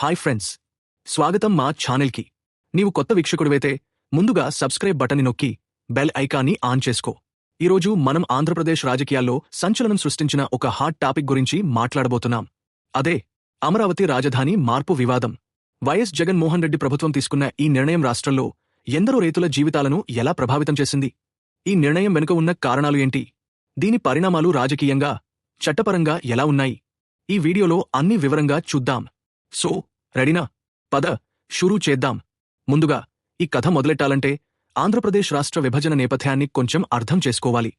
Hi friends. స్వాగతం మా ఛానల్కి. నీవు కొత్త వీక్షకుడివైతే ముందుగా సబ్స్క్రైబ్ బటన్ని నొక్కి బెల్ ఐకాన్ని ఆన్ చేసుకో. ఈరోజు మనం ఆంధ్రప్రదేశ్ రాజకీయాల్లో సంచలనం సృష్టించిన ఒక హాట్ టాపిక్ గురించి మాట్లాడబోతున్నాం. అదే అమరావతి రాజధాని మార్పు వివాదం. వైఎస్ జగన్మోహన్ రెడ్డి ప్రభుత్వం తీసుకున్న ఈ నిర్ణయం రాష్ట్రంలో ఎందరో రైతుల జీవితాలను ఎలా ప్రభావితం చేసింది? ఈ నిర్ణయం వెనుక ఉన్న కారణాలు ఏంటి? దీని పరిణామాలు రాజకీయంగా చట్టపరంగా ఎలా ఉన్నాయి? ఈ వీడియోలో అన్ని వివరంగా చూద్దాం. సో రెడీనా? పద షురూ చేద్దాం. ముందుగా ఈ కథ మొదలెట్టాలంటే ఆంధ్రప్రదేశ్ రాష్ట్ర విభజన నేపథ్యాన్ని కొంచెం అర్థం చేసుకోవాలి.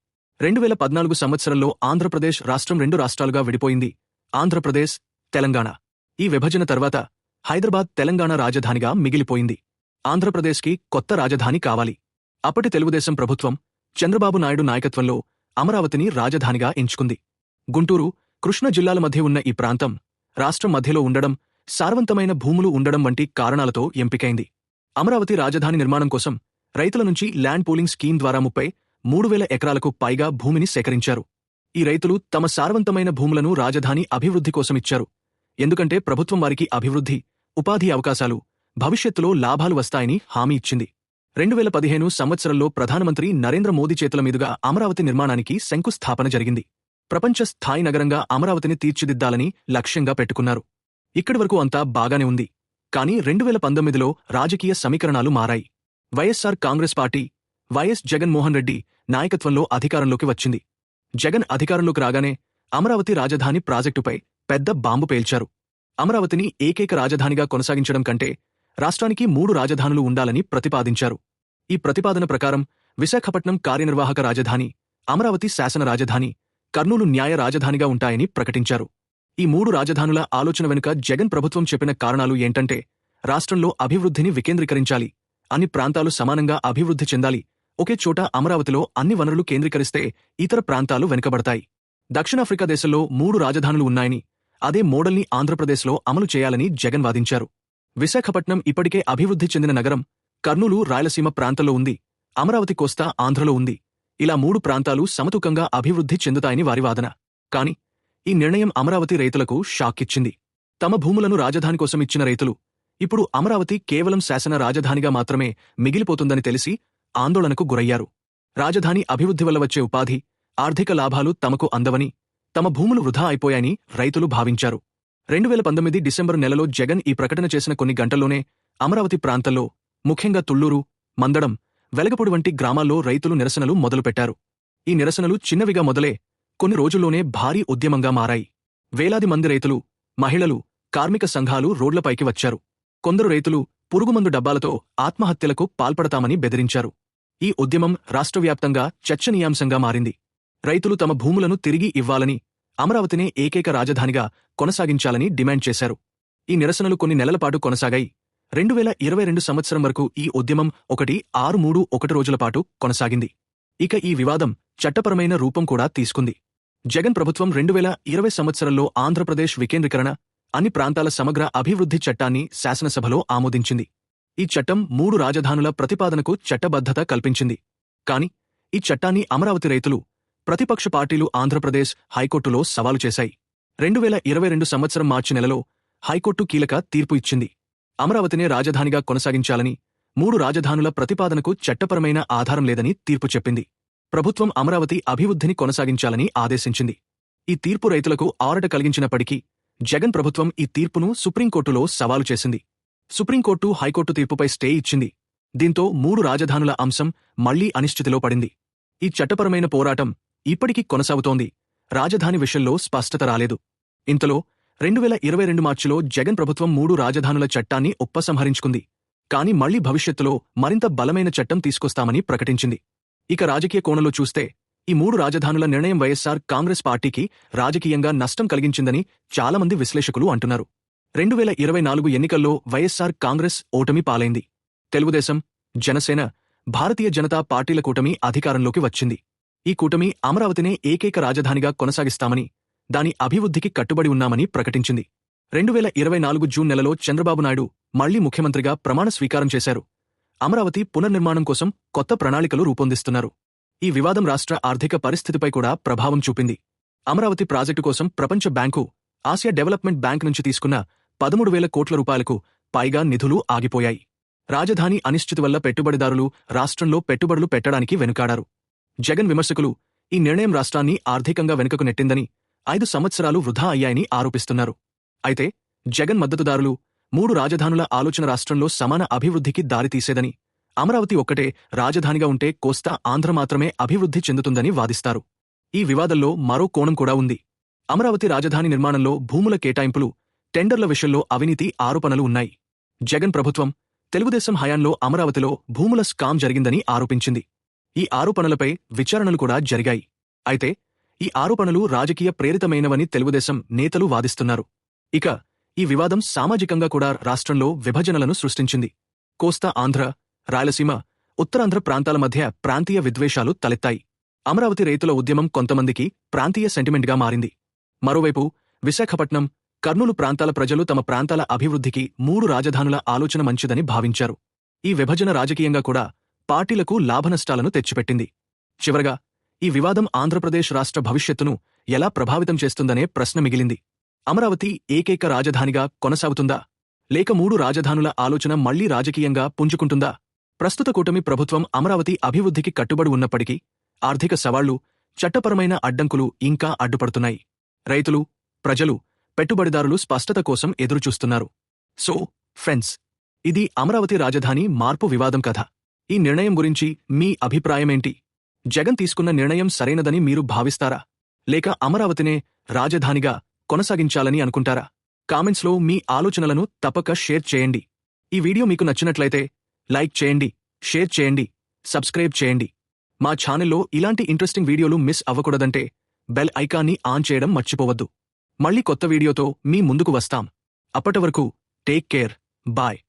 రెండు వేల పద్నాలుగు సంవత్సరంలో ఆంధ్రప్రదేశ్ రాష్ట్రం రెండు రాష్ట్రాలుగా విడిపోయింది. ఆంధ్రప్రదేశ్ తెలంగాణ. ఈ విభజన తర్వాత హైదరాబాద్ తెలంగాణ రాజధానిగా మిగిలిపోయింది. ఆంధ్రప్రదేశ్కి కొత్త రాజధాని కావాలి. అప్పటి తెలుగుదేశం ప్రభుత్వం చంద్రబాబు నాయుడు నాయకత్వంలో అమరావతిని రాజధానిగా ఎంచుకుంది. గుంటూరు కృష్ణ జిల్లాల మధ్య ఉన్న ఈ ప్రాంతం రాష్ట్రం మధ్యలో ఉండడం సారవంతమైన భూములు ఉండడం వంటి కారణాలతో ఎంపికైంది. అమరావతి రాజధాని నిర్మాణం కోసం రైతుల నుంచి ల్యాండ్ పూలింగ్ స్కీమ్ ద్వారా ముప్పై మూడు వేల ఎకరాలకు పైగా భూమిని సేకరించారు. ఈ రైతులు తమ సారవంతమైన భూములను రాజధాని అభివృద్ధి కోసమిచ్చారు ఎందుకంటే ప్రభుత్వం వారికి అభివృద్ధి ఉపాధి అవకాశాలు భవిష్యత్తులో లాభాలు వస్తాయని హామీ ఇచ్చింది. రెండు వేల పదిహేను సంవత్సరంలో ప్రధానమంత్రి నరేంద్ర మోదీ చేతుల మీదుగా అమరావతి నిర్మాణానికి శంకుస్థాపన జరిగింది. ప్రపంచ స్థాయి నగరంగా అమరావతిని తీర్చిదిద్దాలని లక్ష్యంగా పెట్టుకున్నారు. ఇక్కడి వరకు అంతా బాగానే ఉంది. కానీ రెండు వేల పంతొమ్మిదిలో రాజకీయ సమీకరణాలు మారాయి. YSR Congress party YS Jaganmohan Reddy నాయకత్వంలో అధికారంలోకి వచ్చింది. జగన్ అధికారంలోకి రాగానే అమరావతి రాజధాని ప్రాజెక్టుపై పెద్ద బాంబు పేల్చారు. అమరావతిని ఏకైక రాజధానిగా కొనసాగించడం కంటే రాష్ట్రానికి మూడు రాజధానులు ఉండాలని ప్రతిపాదించారు. ఈ ప్రతిపాదన ప్రకారం విశాఖపట్నం కార్యనిర్వాహక రాజధాని అమరావతి శాసన రాజధాని కర్నూలు న్యాయ రాజధానిగా ఉంటాయని ప్రకటించారు. ఈ మూడు రాజధానుల ఆలోచన వెనుక జగన్ ప్రభుత్వం చెప్పిన కారణాలు ఏంటంటే రాష్ట్రంలో అభివృద్ధిని వికేంద్రీకరించాలి. అన్ని ప్రాంతాలు సమానంగా అభివృద్ధి చెందాలి. ఒకే చోట అమరావతిలో అన్ని వనరులు కేంద్రీకరిస్తే ఇతర ప్రాంతాలు వెనుకబడతాయి. దక్షిణాఫ్రికా దేశంలో మూడు రాజధానులు ఉన్నాయని అదే మోడల్ని ఆంధ్రప్రదేశ్లో అమలు చేయాలని జగన్ వాదించారు. విశాఖపట్నం ఇప్పటికే అభివృద్ధి చెందిన నగరం కర్నూలు రాయలసీమ ప్రాంతంలో ఉంది అమరావతి కోస్తా ఆంధ్రలో ఉంది. ఇలా మూడు ప్రాంతాలు సమతుకంగా అభివృద్ధి చెందుతాయని వారి వాదన. కాని ఈ నిర్ణయం అమరావతి రైతులకు షాక్కిచ్చింది తమ భూములను రాజధాని కోసం ఇచ్చిన రైతులు. ఇప్పుడు అమరావతి కేవలం శాసన రాజధానిగా మాత్రమే మిగిలిపోతుందని తెలిసి ఆందోళనకు గురయ్యారు. రాజధాని అభివృద్ధి వల్ల వచ్చే ఉపాధి ఆర్థిక లాభాలు తమకు అందవని తమ భూములు వృధా అయిపోయాయని రైతులు భావించారు. రెండు వేల పంతొమ్మిది డిసెంబరు నెలలో జగన్ ఈ ప్రకటన చేసిన కొన్ని గంటల్లోనే అమరావతి ప్రాంతంలో ముఖ్యంగా తుళ్ళూరు మందడం వెలగపూడి వంటి గ్రామాల్లో రైతులు నిరసనలు మొదలుపెట్టారు. ఈ నిరసనలు చిన్నవిగా మొదలే కొన్ని రోజుల్లోనే భారీ ఉద్యమంగా మారాయి. వేలాది మంది రైతులు మహిళలు కార్మిక సంఘాలు రోడ్లపైకి వచ్చారు. కొందరు రైతులు పురుగుమందు డబ్బాలతో ఆత్మహత్యలకు పాల్పడతామని బెదిరించారు. ఈ ఉద్యమం రాష్ట్రవ్యాప్తంగా చర్చనీయాంశంగా మారింది. రైతులు తమ భూములను తిరిగి ఇవ్వాలని అమరావతినే ఏకైక రాజధానిగా కొనసాగించాలని డిమాండ్ చేశారు. ఈ నిరసనలు కొన్ని నెలలపాటు కొనసాగాయి. రెండు వేల ఇరవై రెండు సంవత్సరం వరకు ఈ ఉద్యమం ఒకటి ఆరు మూడు ఒకటి రోజుల పాటు కొనసాగింది. ఇక ఈ వివాదం చట్టపరమైన రూపం కూడా తీసుకుంది. జగన్ ప్రభుత్వం రెండు వేల ఇరవై సంవత్సరంలో ఆంధ్రప్రదేశ్ వికేంద్రీకరణ అన్ని ప్రాంతాల సమగ్ర అభివృద్ధి చట్టాన్ని శాసనసభలో ఆమోదించింది. ఈ చట్టం మూడు రాజధానుల ప్రతిపాదనకు చట్టబద్ధత కల్పించింది. కాని ఈ చట్టాన్ని అమరావతి రైతులు ప్రతిపక్ష పార్టీలు ఆంధ్రప్రదేశ్ హైకోర్టులో సవాలు చేశాయి. రెండు వేల ఇరవై రెండు సంవత్సరం మార్చి నెలలో హైకోర్టు కీలక తీర్పు ఇచ్చింది. అమరావతినే రాజధానిగా కొనసాగించాలని మూడు రాజధానుల ప్రతిపాదనకు చట్టపరమైన ఆధారం లేదని తీర్పు చెప్పింది. ప్రభుత్వం అమరావతి అభివృద్ధిని కొనసాగించాలని ఆదేశించింది. ఈ తీర్పు రైతులకు ఆరట కలిగించినప్పటికీ జగన్ ప్రభుత్వం ఈ తీర్పును సుప్రీంకోర్టులో సవాలు చేసింది. సుప్రీంకోర్టు హైకోర్టు తీర్పుపై స్టే ఇచ్చింది. దీంతో మూడు రాజధానుల అంశం మళ్ళీ అనిశ్చితిలో పడింది. ఈ చట్టపరమైన పోరాటం ఇప్పటికీ కొనసాగుతోంది. రాజధాని విషయంలో స్పష్టత రాలేదు. ఇంతలో రెండు వేల ఇరవై రెండు మార్చిలో జగన్ ప్రభుత్వం మూడు రాజధానుల చట్టాన్ని ఉపసంహరించుకుంది. కాని మళ్ళీ భవిష్యత్తులో మరింత బలమైన చట్టం తీసుకొస్తామని ప్రకటించింది. ఇక రాజకీయ కోణంలో చూస్తే ఈ మూడు రాజధానుల నిర్ణయం వైఎస్సార్ కాంగ్రెస్ పార్టీకి రాజకీయంగా నష్టం కలిగించిందని చాలామంది విశ్లేషకులు అంటున్నారు. రెండు వేల ఇరవై నాలుగు ఎన్నికల్లో వైఎస్సార్ కాంగ్రెస్ ఓటమి పాలైంది. తెలుగుదేశం జనసేన భారతీయ జనతా పార్టీల కూటమి అధికారంలోకి వచ్చింది. ఈ కూటమి అమరావతినే ఏకైక రాజధానిగా కొనసాగిస్తామని దాని అభివృద్ధికి కట్టుబడి ఉన్నామని ప్రకటించింది. రెండు వేల ఇరవై నాలుగు జూన్ నెలలో చంద్రబాబు నాయుడు మళ్ళీ ముఖ్యమంత్రిగా ప్రమాణ స్వీకారం చేశారు. అమరావతి పునర్నిర్మాణం కోసం కొత్త ప్రణాళికలు రూపొందిస్తున్నారు. ఈ వివాదం రాష్ట్ర ఆర్థిక పరిస్థితిపై కూడా ప్రభావం చూపింది. అమరావతి ప్రాజెక్టు కోసం ప్రపంచ బ్యాంకు ఆసియా డెవలప్మెంట్ బ్యాంక్ నుంచి తీసుకున్న పదమూడు వేల కోట్ల రూపాయలకు పైగా నిధులు ఆగిపోయాయి. రాజధాని అనిశ్చితి వల్ల పెట్టుబడిదారులు రాష్ట్రంలో పెట్టుబడులు పెట్టడానికి వెనుకాడారు. జగన్ విమర్శకులు ఈ నిర్ణయం రాష్ట్రాన్ని ఆర్థికంగా వెనుకకు నెట్టిందని ఐదు సంవత్సరాలు వృధా అయ్యాయని ఆరోపిస్తున్నారు. అయితే జగన్ మద్దతుదారులు మూడు రాజధానుల ఆలోచన రాష్ట్రంలో సమాన అభివృద్ధికి దారితీసేదని అమరావతి ఒక్కటే రాజధానిగా ఉంటే కోస్తా ఆంధ్ర మాత్రమే అభివృద్ధి చెందుతుందని వాదిస్తారు. ఈ వివాదంలో మరో కోణం కూడా ఉంది. అమరావతి రాజధాని నిర్మాణంలో భూముల కేటాయింపులు టెండర్ల విషయంలో అవినీతి ఆరోపణలు ఉన్నాయి. జగన్ ప్రభుత్వం తెలుగుదేశం హయాంలో అమరావతిలో భూముల స్కామ్ జరిగిందని ఆరోపించింది. ఈ ఆరోపణలపై విచారణలు కూడా జరిగాయి. అయితే ఈ ఆరోపణలు రాజకీయ ప్రేరితమైనవని తెలుగుదేశం నేతలు వాదిస్తున్నారు. ఇక ఈ వివాదం సామాజికంగా కూడా రాష్ట్రంలో విభజనలను సృష్టించింది. కోస్తా ఆంధ్ర రాయలసీమ ఉత్తరాంధ్ర ప్రాంతాల మధ్య ప్రాంతీయ విద్వేషాలు తలెత్తాయి. అమరావతి రైతుల ఉద్యమం కొంతమందికి ప్రాంతీయ సెంటిమెంట్గా మారింది. మరోవైపు విశాఖపట్నం కర్నూలు ప్రాంతాల ప్రజలు తమ ప్రాంతాల అభివృద్ధికి మూడు రాజధానుల ఆలోచన మంచిదని భావించారు. ఈ విభజన రాజకీయంగా కూడా పార్టీలకు లాభనష్టాలను తెచ్చిపెట్టింది. చివరగా ఈ వివాదం ఆంధ్రప్రదేశ్ రాష్ట్ర భవిష్యత్తును ఎలా ప్రభావితం చేస్తుందనే ప్రశ్న మిగిలింది. అమరావతి ఏకైక రాజధానిగా కొనసాగుతుందా? లేక మూడు రాజధానుల ఆలోచన మళ్ళీ రాజకీయంగా పుంజుకుంటుందా? ప్రస్తుత కూటమి ప్రభుత్వం అమరావతి అభివృద్ధికి కట్టుబడి ఉన్నప్పటికీ ఆర్థిక సవాళ్ళు చట్టపరమైన అడ్డంకులు ఇంకా అడ్డుపడుతున్నాయి. రైతులు ప్రజలు పెట్టుబడిదారులు స్పష్టత కోసం ఎదురుచూస్తున్నారు. సో ఫ్రెండ్స్ ఇది అమరావతి రాజధాని మార్పు వివాదం కథ. ఈ నిర్ణయం గురించి మీ అభిప్రాయమేంటి? జగన్ తీసుకున్న నిర్ణయం సరైనదని మీరు భావిస్తారా? లేక అమరావతినే రాజధానిగా కొనసాగించాలని అనుకుంటారా? కామెంట్స్లో మీ ఆలోచనలను తప్పక షేర్ చేయండి. ఈ వీడియో మీకు నచ్చినట్లయితే లైక్ చేయండి షేర్ చేయండి సబ్స్క్రైబ్ చేయండి. మా ఛానల్లో ఇలాంటి ఇంట్రెస్టింగ్ వీడియోలు మిస్ అవ్వకూడదంటే బెల్ ఐకాన్ని ఆన్ చేయడం మర్చిపోవద్దు. మళ్ళీ కొత్త వీడియోతో మీ ముందుకు వస్తాం. అప్పటి వరకు టేక్ కేర్. బాయ్.